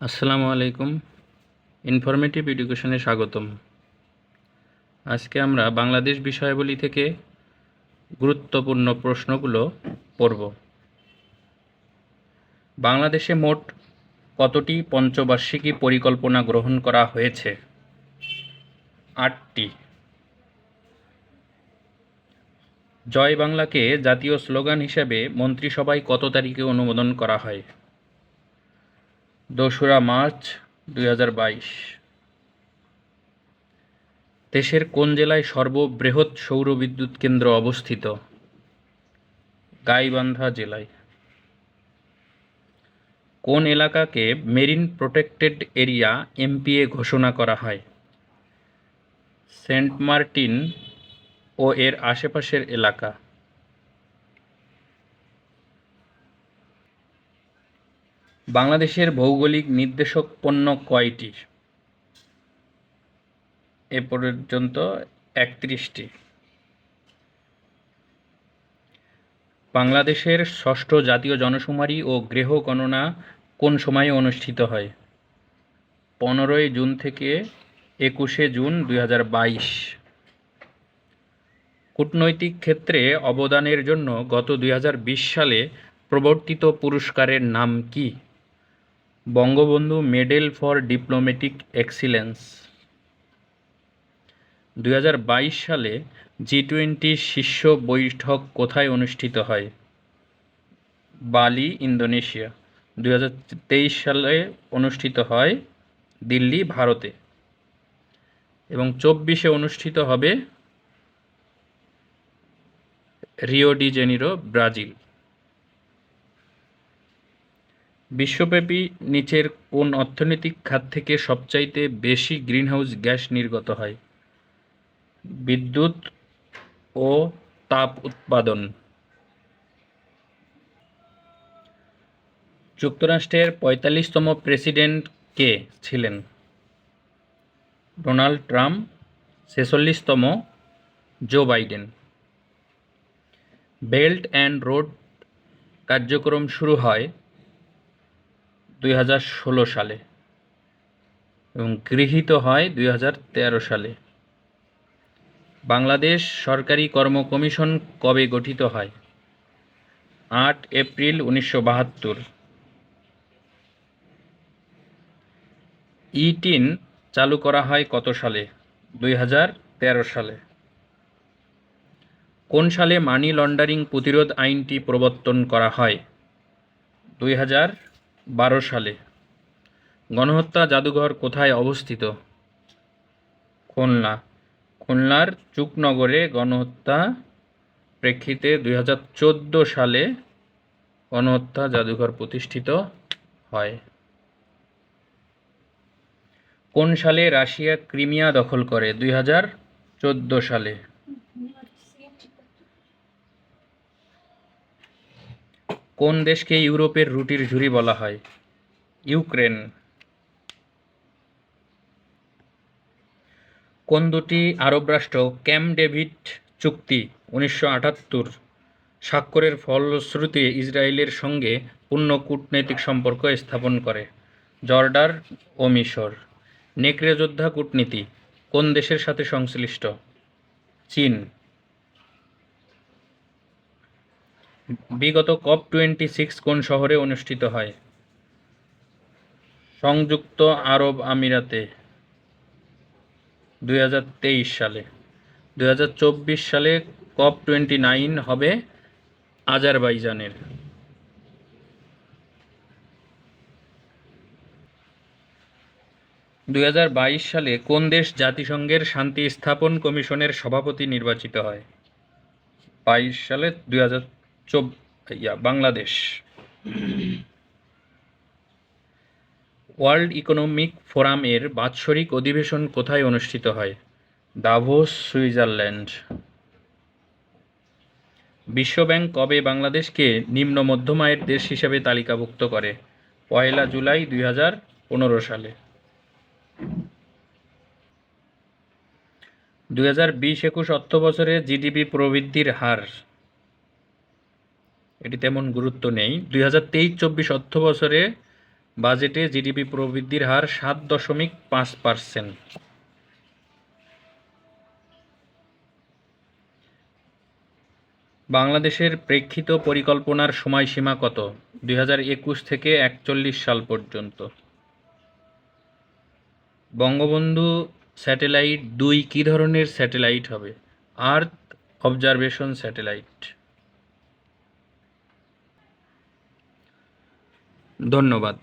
আসসালামু আলাইকুম। ইনফরমেটিভ এডুকেশনে স্বাগতম। আজকে আমরা বাংলাদেশ বিষয়াবলী থেকে গুরুত্বপূর্ণ প্রশ্নগুলো পড়ব। বাংলাদেশে মোট কতটি পঞ্চবার্ষিকী পরিকল্পনা গ্রহণ করা হয়েছে? আটটি। জয় বাংলাকে জাতীয় স্লোগান হিসেবে মন্ত্রিসভায় কত তারিখে অনুমোদন করা হয়? দোসরা মার্চ দুই হাজার বাইশ। দেশের কোন জেলায় সর্ববৃহৎ সৌর বিদ্যুৎ কেন্দ্র অবস্থিত? গাইবান্ধা জেলায়। কোন এলাকাকে মেরিন প্রোটেক্টেড এরিয়া এমপিএ ঘোষণা করা হয়? সেন্ট মার্টিন ও এর আশেপাশের এলাকা। বাংলাদেশের ভৌগোলিক নির্দেশক পণ্য কয়টি এ পর্যন্ত একত্রিশটি। বাংলাদেশের ষষ্ঠ জাতীয় জনশুমারি ও গৃহ গণনা কোন সময়ে অনুষ্ঠিত হয়? পনেরোই জুন থেকে একুশে জুন দুই হাজার বাইশ। কূটনৈতিক ক্ষেত্রে অবদানের জন্য গত দুই হাজার বিশ সালে প্রবর্তিত পুরস্কারের নাম কি? Bangabandhu medal for diplomatic excellence. দু হাজার বাইশ সালে জি টোয়েন্টি শীর্ষ বৈঠক কোথায় অনুষ্ঠিত হয়? বালি, ইন্দোনেশিয়া। দু হাজার তেইশ সালে অনুষ্ঠিত হয় দিল্লি, ভারতে। এবং চব্বিশে অনুষ্ঠিত হবে রিও ডি জেনিরো, ব্রাজিল। বিশ্বব্যাপী নিচের কোন অর্থনৈতিক খাত থেকে সবচাইতে বেশি গ্রিনহাউস গ্যাস নির্গত হয়? বিদ্যুৎ ও তাপ উৎপাদন। যুক্তরাষ্ট্রের পঁয়তাল্লিশতম প্রেসিডেন্ট কে ছিলেন? Donald Trump, ছেচল্লিশতম Joe Biden. Belt and road কার্যক্রম শুরু হয় দুই হাজার ষোলো সালে এবং গৃহীত হয় দুই হাজার তেরো সালে। বাংলাদেশ সরকারি কর্ম কমিশন কবে গঠিত হয়? আট এপ্রিল উনিশশো বাহাত্তর। ইটিন চালু করা হয় কত সালে? দুই হাজার তেরো সালে। কোন সালে মানি লন্ডারিং প্রতিরোধ আইনটি প্রবর্তন করা হয়? দুই হাজার বারো সালে। গণহত্যা জাদুঘর কোথায় অবস্থিত? খুলনা। খুলনার চুকনগরে গণহত্যা প্রেক্ষিতে দুই হাজার চোদ্দ সালে গণহত্যা জাদুঘর প্রতিষ্ঠিত হয়। কোন সালে রাশিয়া ক্রিমিয়া দখল করে? দুই হাজার চোদ্দ সালে। কোন দেশকে ইউরোপের রুটির ঝুড়ি বলা হয়? ইউক্রেন। কোন দুটি আরব রাষ্ট্র ক্যাম্প ডেভিড চুক্তি উনিশশো আটাত্তর স্বাক্ষরের ফলশ্রুতি ইসরায়েলের সঙ্গে পূর্ণ কূটনৈতিক সম্পর্ক স্থাপন করে? জর্ডার ও মিশর। নেকড়ে যোদ্ধা কূটনীতি কোন দেশের সাথে সংশ্লিষ্ট? চীন। বিগত কপ টোয়েন্টি সিক্স কোন শহরে অনুষ্ঠিত হয়? সংযুক্ত আরব আমিরাতে দু হাজার তেইশ সালে। দু হাজার চব্বিশ সালে কপ টোয়েন্টি নাইন হবে আজারবাইজানের। দু হাজার বাইশ সালে কোন দেশ জাতিসংঘের শান্তি স্থাপন কমিশনের সভাপতি নির্বাচিত হয়? বাইশ সালে দুই হাজার চব, ইয়া, বাংলাদেশ। ওয়ার্ল্ড ইকোনমিক ফোরামের বাৎসরিক অধিবেশন কোথায় অনুষ্ঠিত হয়? Davos, Switzerland. বিশ্বব্যাংক কবে বাংলাদেশকে নিম্ন মধ্যম আয়ের দেশ হিসেবে তালিকাভুক্ত করে? পয়লা জুলাই দুই হাজার পনেরো সালে। দুই হাজার বিশ একুশ অর্থ বছরে জিডিপি প্রবৃদ্ধির হার এটি তেমন গুরুত্ব নেই। দুই হাজার তেইশ চব্বিশ অর্থ বছরে বাজেটে জিডিপি প্রবৃদ্ধির হার সাত দশমিক পাঁচ পার্সেন্ট। বাংলাদেশের প্রেক্ষিত পরিকল্পনার সময়সীমা কত? দুই হাজার একুশ থেকে একচল্লিশ সাল পর্যন্ত। বঙ্গবন্ধু স্যাটেলাইট দুই কী ধরনের স্যাটেলাইট হবে? Earth observation satellite. ধন্যবাদ।